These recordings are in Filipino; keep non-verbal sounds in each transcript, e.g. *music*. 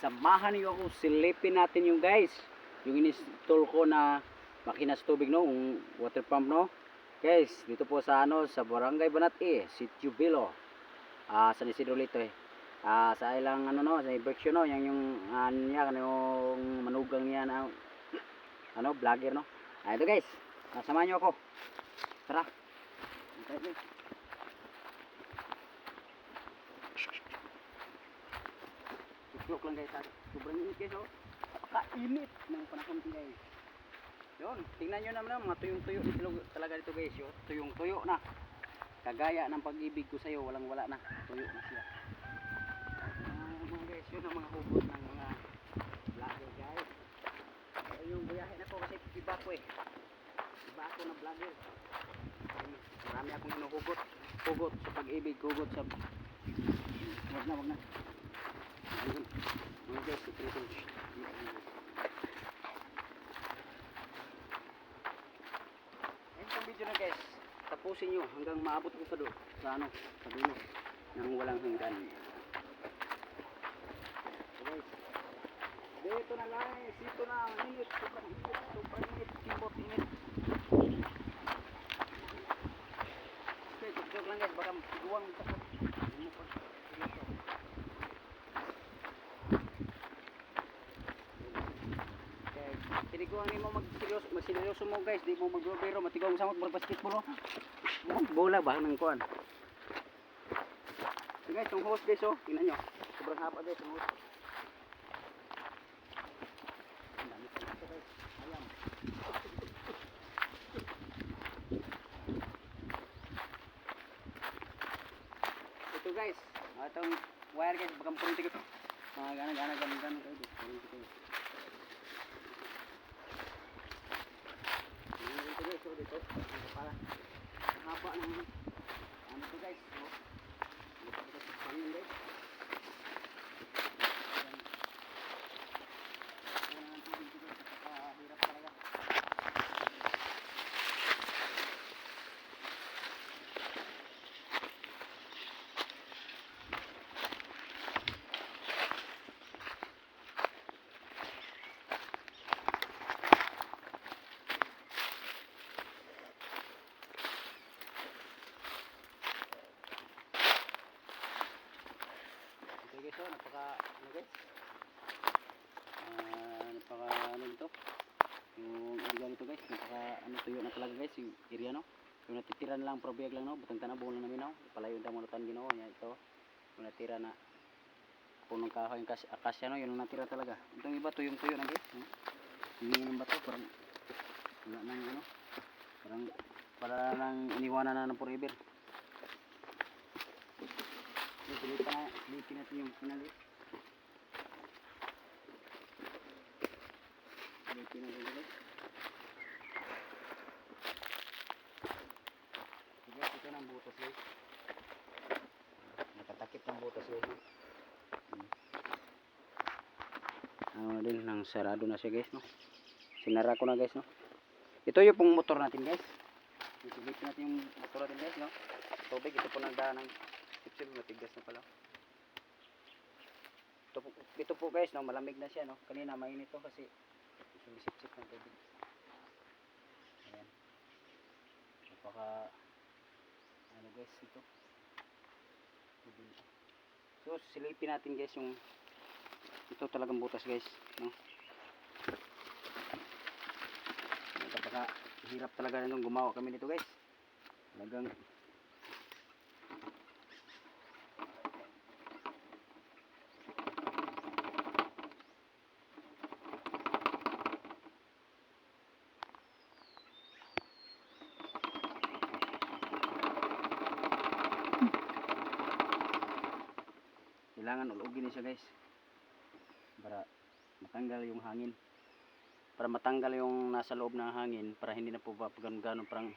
samahan niyo ako silipin natin yung guys. Yung install ko na makina sa tubig no, yung water pump no. Guys, dito po sa ano sa Barangay Banat E, Sitio Bilo. Ah, sa Isidro Lito eh. Ah, sa ilang ano no, sa Berksyo no, yang yung ano niya, ano yung manugang niya na *clears throat* ano, vlogger no. Ah, ito guys. Ah, samahan niyo ako. Tara. Tara, Joke lang guys, ah. sobrang init guys oh. Napakainit ng panahon guys. Yun, tingnan nyo naman ah, mga tuyong-tuyo talaga dito guys, yun. Tuyong-tuyo na. Kagaya ng pag-ibig ko sa'yo, walang-wala na. Tuyo na siya. Mga guys, yun ang mga hugot ng mga vlogger guys. Kaya yung buyahe na ko kasi iba ko eh. Iba ako na vlogger. Marami akong hinuhugot. Hugot sa pag-ibig, hugot sa... Wag na, wag na. Ito ito. Ayun itong video guys. Tapusin nyo hanggang maabot ko sa do. Sa ano, sa dulo. Nang walang hanggan. Guys. Dito na guys. Dito na. Init. Sobrang init. Sobrang init. Kimbot init. Okay, joke lang guys. Baka guwang sa Ano pa? Dito. Okay. Tiniguan ni mo magseryoso, magseryoso mo guys, di mo magbiro, matigong samot mag basketball no. Bola ba nang kuan? So guys, yung host guys oh, tingnan nyo. Sobrang haba guys yung host. Ito guys, itong wire guys, bakang purinti ko. Mga gana, gana, gana, gana, guys. Purinti ko. Ayan, dito kapala. Ang haba ng ano to guys, oh. Dito dito sa pangin guys. Ayan. Ayan ang tubig dito, napakahirap talaga. Ito guys, oh, napaka, ano guys? Ah, napaka, ano dito? Yung nito guys, napaka, ano tuyo na talaga guys, yung area no? Yung natitira na lang, probiyag lang no? Butang tanabong lang namin no? Palayo yung damunutan ginawa niya ito. Yung natira na, punong kahoy, yung kas, akasya no? Yun ang natira talaga. Itong iba, tuyong tuyo na guys. No? Hindi ng bato, parang, wala nang ano? Parang, para nang iniwanan na ng forever. Ito, pilitan na, pilitin natin yung pinalit. Pilitin natin. Sige, ito ng butas guys. Nakatakip ng butas guys. no? Hmm. Ano na din, nang sarado na siya guys, no? Sinara ko na guys, no? Ito yung pong motor natin guys. Isulit natin yung motor natin guys, no? Tubig, ito po nagdaan ng Sip matigas na pala. Ito po, ito po guys, no, malamig na siya, no. Kanina mainit to kasi sumisip-sip ng tubig. Ayan. Napaka guys ito. So silipin natin guys yung ito talagang butas guys, no. Napaka hirap talaga nung gumawa kami nito guys. Talagang niya siya guys. Para matanggal yung hangin. Para matanggal yung nasa loob ng hangin para hindi na po ba gano'n parang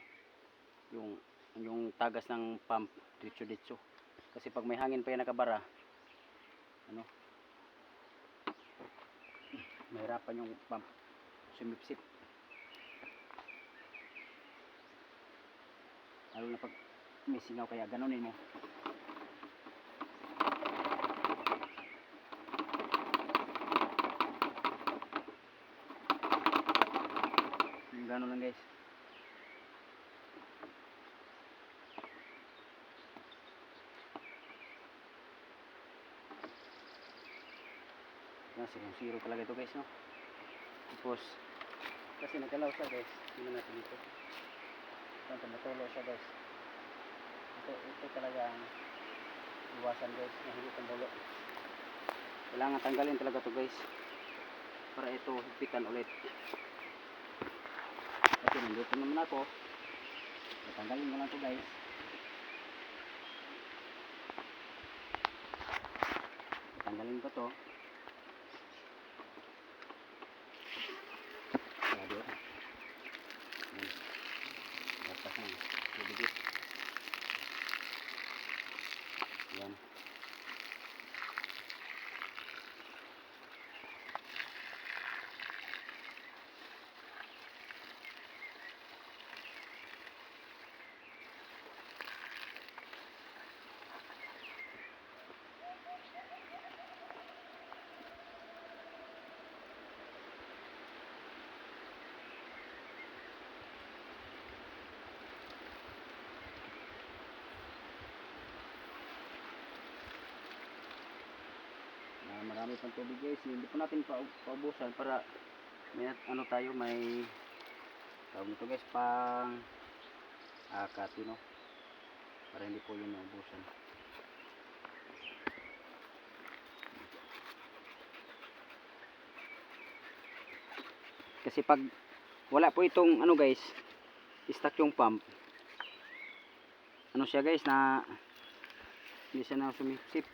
yung yung tagas ng pump ditso kasi pag may hangin pa yan nakabara ano mahirapan yung pump sumipsip. Lalo na pag may singaw kaya ganunin mo guys. Yan, second zero talaga ito guys, no? Tapos, kasi nagalaw siya guys. Tingnan natin ito. Ito, natulo siya guys. Ito, ito talaga ang iwasan guys. Nahigit ang bulo. Kailangan tanggalin talaga to guys. Para ito higpitan ulit. Kasi nandito naman ako. Tanggalin mo lang to guys. Tanggalin ko to. Grabe. oh. Ayan. Batas na. Bibigis. Yan. Ah, marami pang tubig guys. Hindi po natin pa paubusan para may ano tayo may tawag nito guys pang akat you know para hindi po yun naubusan kasi pag wala po itong ano guys stuck yung pump ano siya guys na hindi siya na sumipsip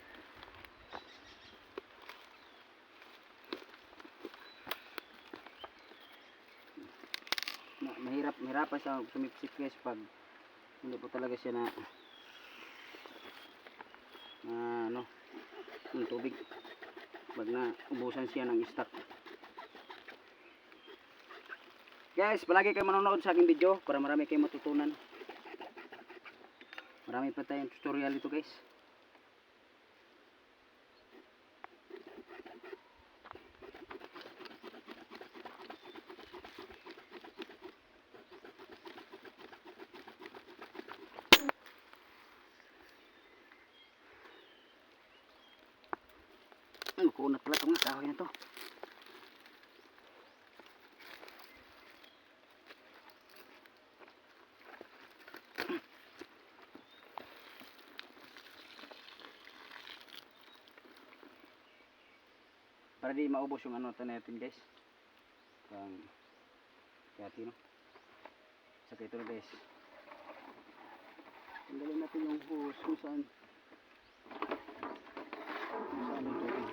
ma mahirap mahirapan siya sumipsip guys pag hindi po talaga siya na na ano ng tubig. Pag na ubusan siya ng stock. Guys palagi kayo manonood sa aking video para marami kayong matutunan. Marami pa tayong tutorial ito guys Ano, kunat pala itong kahoy na to. Para di maubos yung ano natin guys. Pang kati no. Saka ito na guys. Tanggalin natin yung hose kung saan kung saan yung tubig.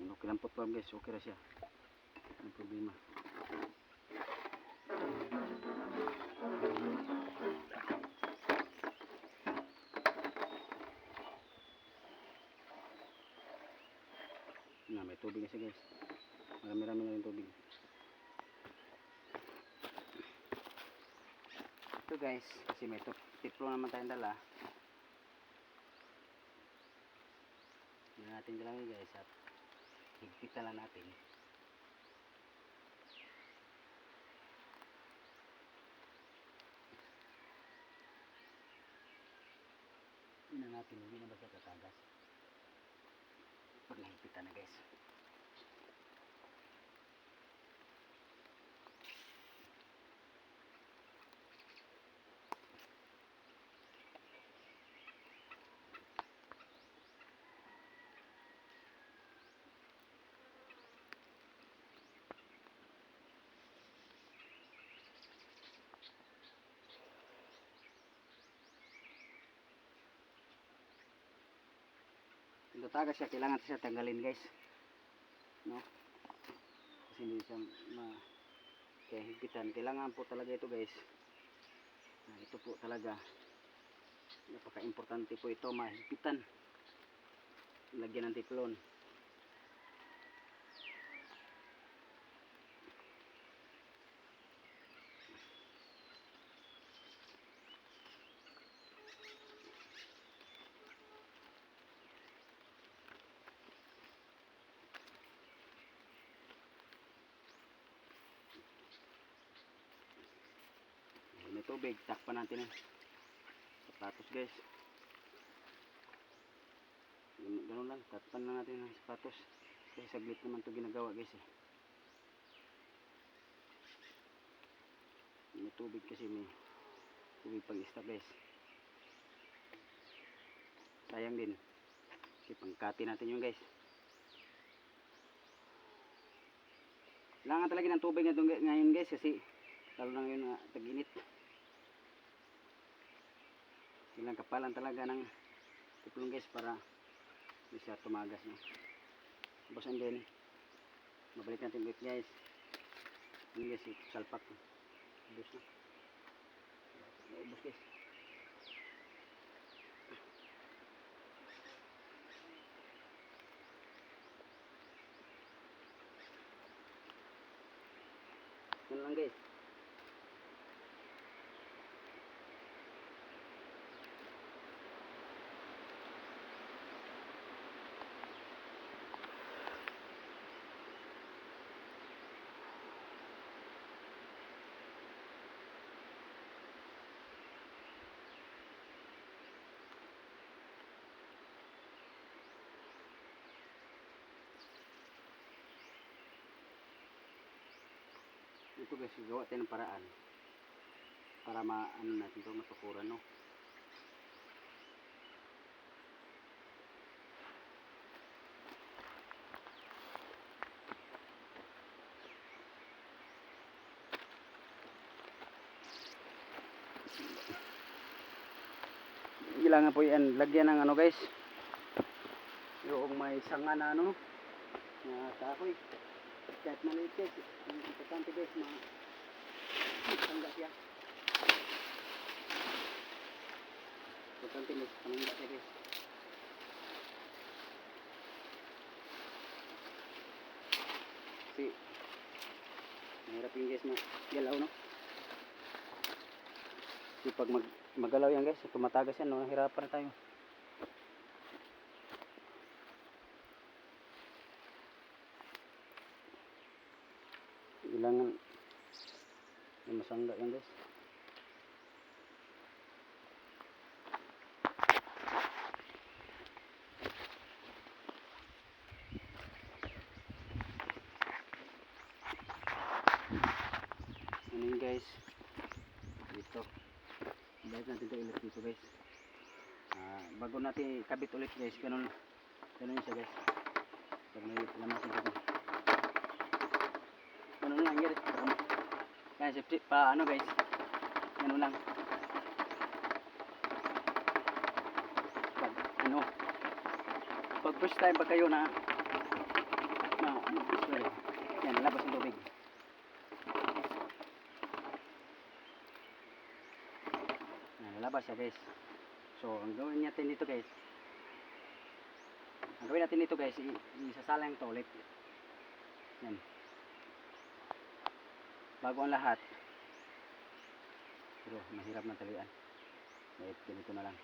Ayun, okay lang po pa guys, okay na siya. Ang problema. Na, may tubig na siya guys. Marami-rami na rin tubig. Ito guys, kasi may tiplo naman tayong dala. Hindi natin dalangin guys at higpitan lang natin. Na natin, hindi na ba siya tatagas? Pag nahigpitan na guys. Tatagas siya, kailangan siya tanggalin guys. No? Kasi hindi siya ma kaya. Kailangan po talaga ito guys. Ah, ito po talaga. Napaka-importante po ito, mahigpitan. Lagyan ng tiklon. Tubig, takpan natin yung sapatos guys. Ganun, lang, takpan lang natin ng sapatos. Kasi saglit naman to ginagawa guys eh. May tubig kasi may tubig pag istak guys. Sayang din. Kasi pangkati natin yun guys. Kailangan talaga ng tubig ngayon guys kasi lalo na ngayon na tag-init. Kailangan kapalan talaga ng tiplong guys para hindi siya tumagas. No? Tapos and then, mabalik natin ulit guys. Hindi guys, salpak. Ubus na. Ubus guys. Yan lang guys. Ito guys, gawa tayo ng paraan para ma ano natin to matukuran no. Kailangan po yan, lagyan ng ano guys. Yung may sanga na ano, na kahoy. Kahit maliit guys, importante guys, ma sangga siya. Importante guys, sangga siya guys. Kasi, mahirap yung guys na galaw no. Kasi pag mag, magalaw yan guys, tumatagas yan no, hirapan na tayo. Kailangan may masangga yan guys. Ano yun guys? Dito. Balik natin ito ulit dito guys. Ah, bago natin kabit ulit guys, ganun, ganun siya guys. Pag may lamasin dito. Ganun lang guys. Kaya safety pa ano guys. Ganun lang. Pag ano. Pag first time pa kayo na na ano sorry. Yan, labas ng tubig. Yan, lalabas siya guys. So, ang gawin natin dito guys. Ang gawin natin dito guys, isasalang to ulit. Yan. Bago ang lahat. Pero mahirap na talian. Kahit ganito na lang.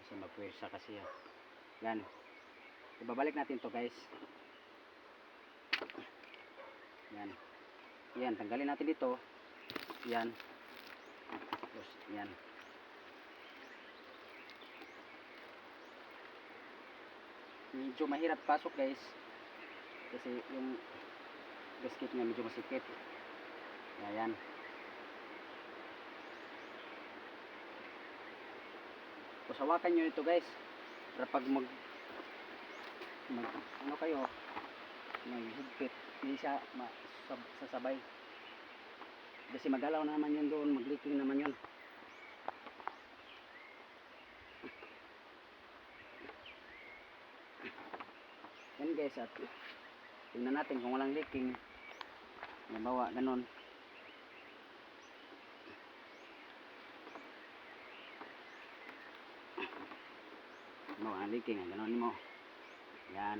Kasi magpwersa kasi yan. Yan. Ibabalik natin to guys. Yan. Yan, tanggalin natin dito. Yan. Tapos, yan. Medyo mahirap pasok guys. Kasi yung gasket niya medyo masikip. Ayan. Tapos hawakan nyo ito guys. Para pag mag, mag ano kayo, maghigpit, hindi siya ma, sab, sasabay. Kasi magalaw naman yun doon, magliking naman yun. Yan guys, at tingnan natin kung walang leaking. Halimbawa, ganun. Halimbawa, leaking, ganun mo. Yan.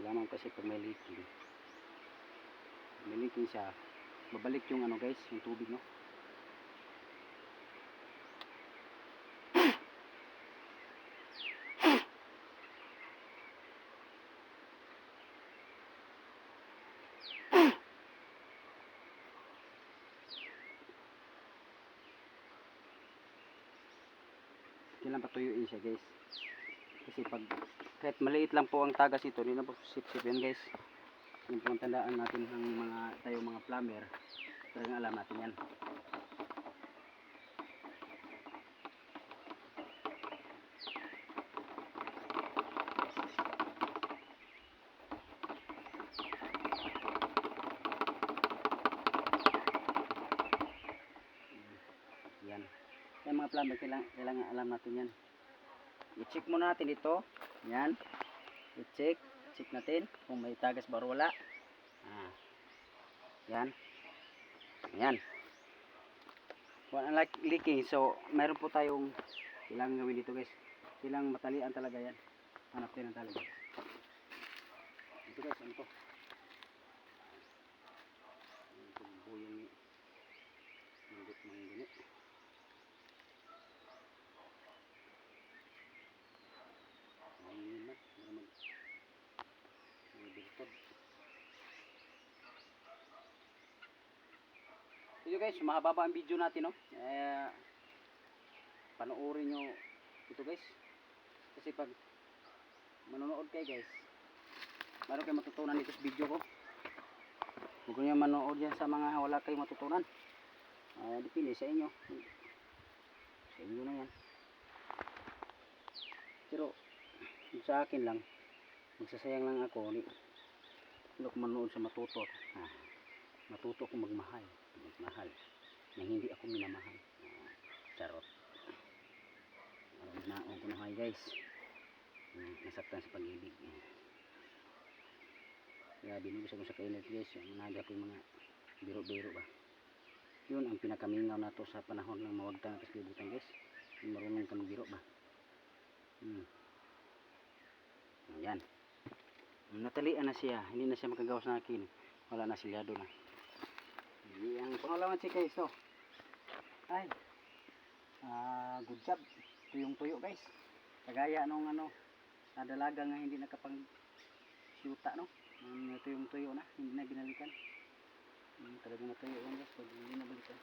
Kailangan kasi pag may leaking. May leaking siya. Babalik yung ano guys, yung tubig no. Kailan patuyuin siya guys. Kasi pag kahit maliit lang po ang tagas nito, hindi na po sip-sip yan guys. Yung po ang tandaan natin ng mga tayo mga plumber. Talagang alam natin. Yan. Yan mga plumber, kailangan, kailangan alam natin yan. I-check muna natin ito. Yan. I-check. Check natin kung may tagas ba wala. Ah. Yan. Yan. Wala leaking. So, mayroon po tayong kailangan gawin dito guys. Kailangan matalian talaga yan. Hanap tayo ng tali. Ito guys, ano to? Ito buyong ni manggut mangguni. Ayun na, para mag magbigtod. Ito guys, mahaba ang video natin, no? Eh, panoorin nyo ito guys. Kasi pag manonood kayo guys, meron kayo matutunan dito sa video ko. Huwag nyo manood yan sa mga wala kayong matutunan. Ah, dipindi sa inyo. Sa inyo na yan. Pero, sa akin lang, magsasayang lang ako. Hindi, ako manood sa matuto. Ah, matuto ako magmahal. Magmahal. Na hindi ako minamahal. Ah, charot. Na ako na guys. Hmm, nasaktan sa pag-ibig. Ah. Kaya binubos ako sa kainet guys. Yung naga ko yung mga biro-biro ba. Yun ang pinakamingaw na to sa panahon ng mawagtang at kaslibutan guys. Yung marunong ka magbiro ba. Hmm. Ayan. Natalian na siya. Hindi na siya makagawa sa akin. Wala na silyado na. Ang pangalaman si guys. So. Ay. Ah, good job. Tuyong tuyo guys. Kagaya nung ano, na dalaga nga hindi nakapang syuta no. Ang tuyong tuyo na, hindi na binalikan. Hmm, talaga natuyo yan guys, pag hindi nabalikan.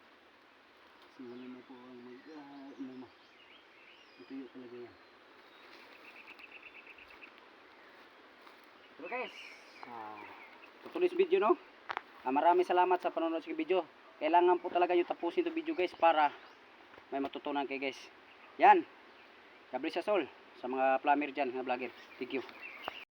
Kasi wala na po ang mag, ah, umuma. Tuyo talaga yan. Pero guys, ah, tutuloy video no. Ah, maraming salamat sa panonood sa video. Kailangan po talaga yung tapusin itong video guys para may matutunan kayo guys. Yan. God bless us all sa mga plumber dyan, mga vlogger. Thank you.